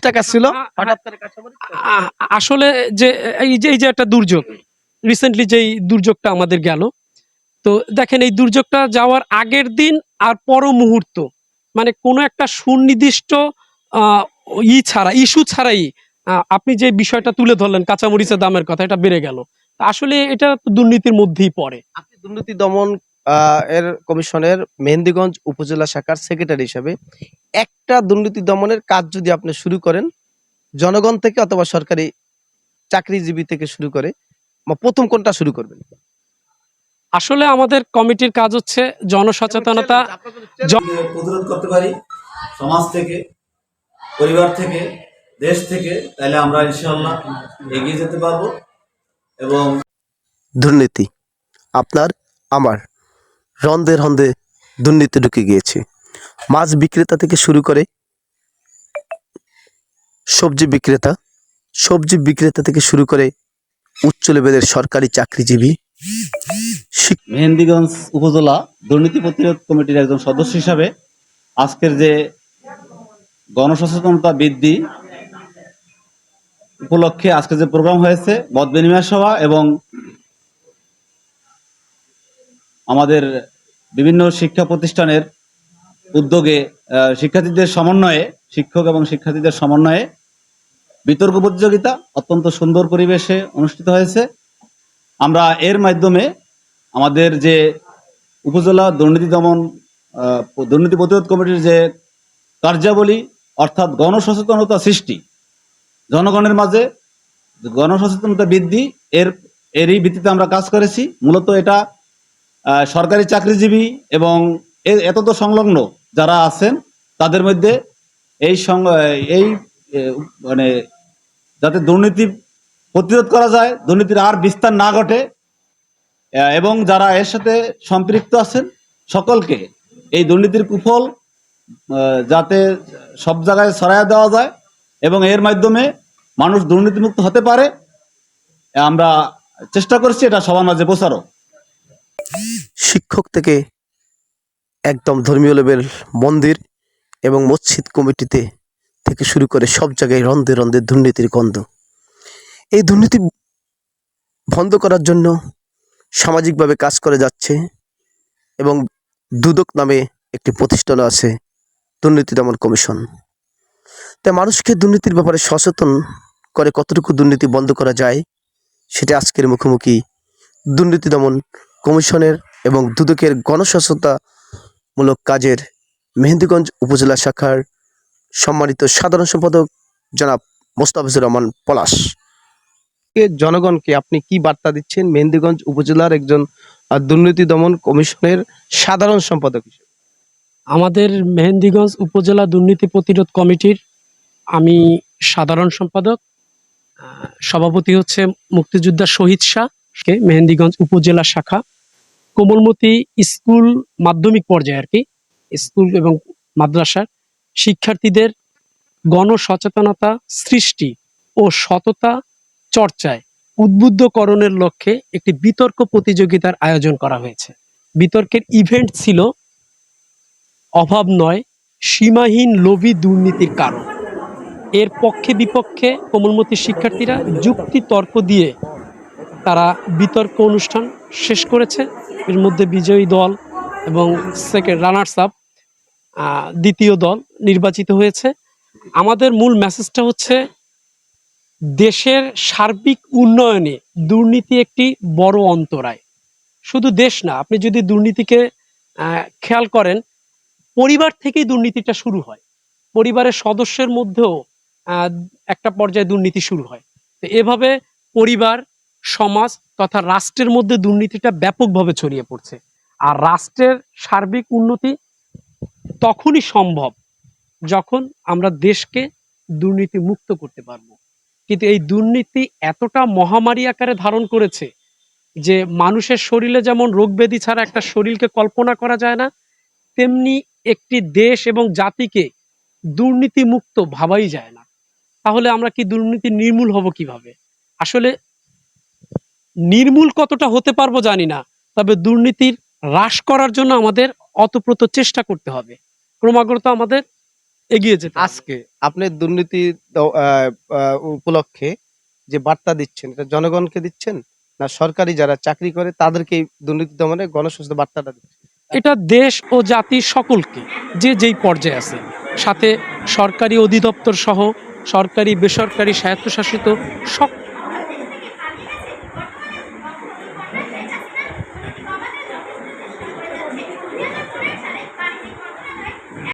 টাকা ছিল। কাঁচামরিচ আ- আসলে যে এই যে এই যে একটা দুর্যোগ রিসেন্টলি যেই দুর্যোগটা আমাদের গেল তো দেখেন এই দুর্যোগটা যাওয়ার আগের দিন আর পর মুহূর্ত মানে কোনো একটা সুনির্দিষ্ট ই ছাড়া ইস্যু ছাড়াই আপনি যে বিষয়টা তুলে ধরলেন কাঁচামরিচের দামের কথা এটা বেড়ে গেল। আসলে এটা দুর্নীতির মধ্যেই পড়ে। আপনি দুর্নীতি দমন আহ, এর কমিশনের মেহেন্দিগঞ্জ উপজেলা শাখার সেক্রেটারি হিসেবে একটা দুর্নীতি দমনের কাজ যদি আপনি শুরু করেন জনগণ থেকে অথবা সরকারি চাকরিজীবী থেকে শুরু করে বা প্রথম কোনটা শুরু করবেন? আসলে আমাদের কমিটির কাজ হচ্ছে জনসচেতনতা প্রতিরোধ করতে পারি সমাজ থেকে পরিবার থেকে দেশ থেকে তাহলে আমরা ইনশাল্লাহ এগিয়ে যেতে পারব এবং দুর্নীতি আপনার আমার। রন্ধে রন্ধে দুর্নীতি ঢুকে গিয়েছে। মাছ বিক্রেতা থেকে শুরু করে সবজি বিক্রেতা সবজি বিক্রেতা থেকে শুরু করে উচ্চ লেভেলের সরকারি চাকরিজীবী মেহেন্দিগঞ্জ উপজেলা দুর্নীতি প্রতিরোধ কমিটির একজন সদস্য হিসাবে আজকের যে গণসচেতনতা বৃদ্ধি উপলক্ষে আজকে যে প্রোগ্রাম হয়েছে, মত বিনিময় সভা এবং আমাদের বিভিন্ন শিক্ষা প্রতিষ্ঠানের উদ্যোগে শিক্ষার্থীদের সমন্বয়ে, শিক্ষক এবং শিক্ষার্থীদের সমন্বয়ে বিতর্ক প্রতিযোগিতা অত্যন্ত সুন্দর পরিবেশে অনুষ্ঠিত হয়েছে। আমরা এর মাধ্যমে আমাদের যে উপজেলা দুর্নীতি দমন দুর্নীতি প্রতিরোধ কমিটির যে কার্যাবলী, অর্থাৎ গণসচেতনতা সৃষ্টি, জনগণের মাঝে গণসচেতনতা বৃদ্ধি, এর, এরই ভিত্তিতে আমরা কাজ করেছি। মূলত এটা সরকারি চাকরিজীবী এবং এর এতদ সংলগ্ন যারা আছেন, তাদের মধ্যে এই এই মানে যাতে দুর্নীতি প্রতিরোধ করা যায়, দুর্নীতির আর বিস্তার না ঘটে এবং যারা এর সাথে সম্পৃক্ত আছেন, সকলকে এই দুর্নীতির কুফল যাতে সব জায়গায় ছড়াইয়া দেওয়া যায় এবং এর মাধ্যমে মানুষ দুর্নীতিমুক্ত হতে পারে, আমরা চেষ্টা করছি এটা সবার মাঝে পৌঁছারও শিক্ষক থেকে একদম ধর্মীয় লেভেল মন্দির এবং মসজিদ কমিটিতে থেকে শুরু করে সব জায়গায় রন্ধে রন্ধে দুর্নীতির গন্ধ। এই দুর্নীতি বন্ধ করার জন্য সামাজিকভাবে কাজ করে যাচ্ছে এবং দুদক নামে একটি প্রতিষ্ঠান আছে, দুর্নীতি দমন কমিশন। তাই মানুষকে দুর্নীতির ব্যাপারে সচেতন করে কতটুকু দুর্নীতি বন্ধ করা যায়, সেটা আজকের মুখোমুখি দুর্নীতি দমন কমিশনের এবং দুদকের গণসচেতনতামূলক কাজের মেহেন্দিগঞ্জ উপজেলা শাখার সম্মানিত সাধারণ সম্পাদক জনাব মোস্তাফিজুর রহমান পলাশ। জনগণকে আপনি কি বার্তা দিচ্ছেন? মেহেন্দিগঞ্জ উপজেলার একজন দুর্নীতি দমন কমিশনের সাধারণ সম্পাদক হিসেবে। আমাদের মেহেন্দিগঞ্জ উপজেলা দুর্নীতি প্রতিরোধ কমিটির আমি সাধারণ সম্পাদক সভাপতি হচ্ছে মুক্তিযোদ্ধা শহীদ শাহ মেহেন্দিগঞ্জ উপজেলা শাখা। কোমলমতি স্কুল মাধ্যমিক পর্যায়ে আর কি, স্কুল এবং মাদ্রাসার শিক্ষার্থীদের গণসচেতনতা সৃষ্টি ও সততা চর্চায় উদ্বুদ্ধকরণের লক্ষ্যে একটি বিতর্ক প্রতিযোগিতার আয়োজন করা হয়েছে। বিতর্কের ইভেন্ট ছিল অভাব নয়, সীমাহীন লোভী দুর্নীতির কারণ। এর পক্ষে বিপক্ষে কোমলমতি শিক্ষার্থীরা যুক্তি তর্ক দিয়ে তারা বিতর্ক অনুষ্ঠান শেষ করেছে। এর মধ্যে বিজয়ী দল এবং সেকেন্ড রানার্স আপ দ্বিতীয় দল নির্বাচিত হয়েছে। আমাদের মূল মেসেজটা হচ্ছে, দেশের সার্বিক উন্নয়নে দুর্নীতি একটি বড় অন্তরায়। শুধু দেশ না, আপনি যদি দুর্নীতিকে খেয়াল করেন, পরিবার থেকেই দুর্নীতিটা শুরু হয়। পরিবারের সদস্যের মধ্যেও একটা পর্যায়ে দুর্নীতি শুরু হয়। তো এভাবে পরিবার সমাজ তথা রাষ্ট্রের মধ্যে দুর্নীতিটা ব্যাপকভাবে ছড়িয়ে পড়ছে। আর রাষ্ট্রের সার্বিক উন্নতি তখনই সম্ভব যখন আমরা দেশকে দুর্নীতি মুক্ত করতে পারব। কিন্তু এই দুর্নীতি এতটা মহামারী আকারে ধারণ করেছে যে মানুষের শরীরে যেমন রোগ ব্যাধি ছাড়া একটা শরীরকে কল্পনা করা যায় না, তেমনি একটি দেশ এবং জাতিকে দুর্নীতি মুক্ত ভাবাই যায় না। তাহলে আমরা কি দুর্নীতি নির্মূল হব কীভাবে? আসলে নির্মূল কতটা হতে পারব জানি না তবে দুর্নীতির হ্রাস করার জন্য আমাদের অতপ্রত চেষ্টা করতে হবে। ক্রমাগত আমাদের এগিয়ে যেতে আজকে আপনি দুর্নীতি উপলক্ষে যে বার্তা দিচ্ছেন এটা জনগণকে দিচ্ছেন না সরকারি যারা চাকরি করে তাদেরকে দুর্নীতি দমনে গণস্বাস্থ্য বার্তাটা দিচ্ছেন? এটা দেশ ও জাতি সকলকে যে যেই পর্যায়ে আছে সাথে সরকারি অধিদপ্তর সহ সরকারি বেসরকারি স্বায়ত্তশাসিত সক-